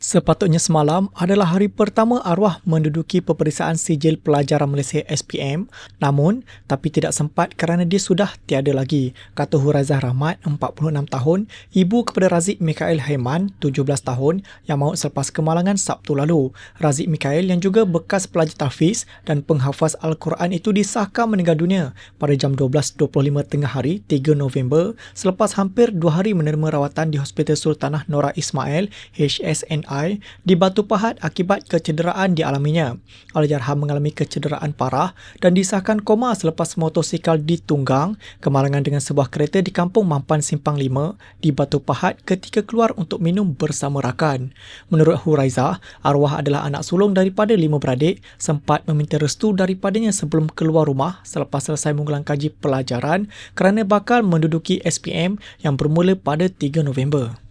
Sepatutnya semalam adalah hari pertama arwah menduduki peperiksaan sijil pelajaran Malaysia SPM namun tapi tidak sempat kerana dia sudah tiada lagi, kata Huraizah Rahmat, 46 tahun, ibu kepada Razik Mikael Haiman, 17 tahun yang maut selepas kemalangan Sabtu lalu. Razik Mikael yang juga bekas pelajar tahfiz dan penghafaz Al-Quran itu disahkan meninggal dunia pada jam 12.25 tengah hari 3 November selepas hampir dua hari menerima rawatan di Hospital Sultanah Nora Ismail HSN MRI di Batu Pahat akibat kecederaan dialaminya. Allahyarham mengalami kecederaan parah dan disahkan koma selepas motosikal ditunggang kemalangan dengan sebuah kereta di kampung Mampan Simpang 5 di Batu Pahat ketika keluar untuk minum bersama rakan. Menurut Huraiza, arwah adalah anak sulung daripada lima beradik sempat meminta restu daripadanya sebelum keluar rumah selepas selesai mengulang kaji pelajaran kerana bakal menduduki SPM yang bermula pada 3 November.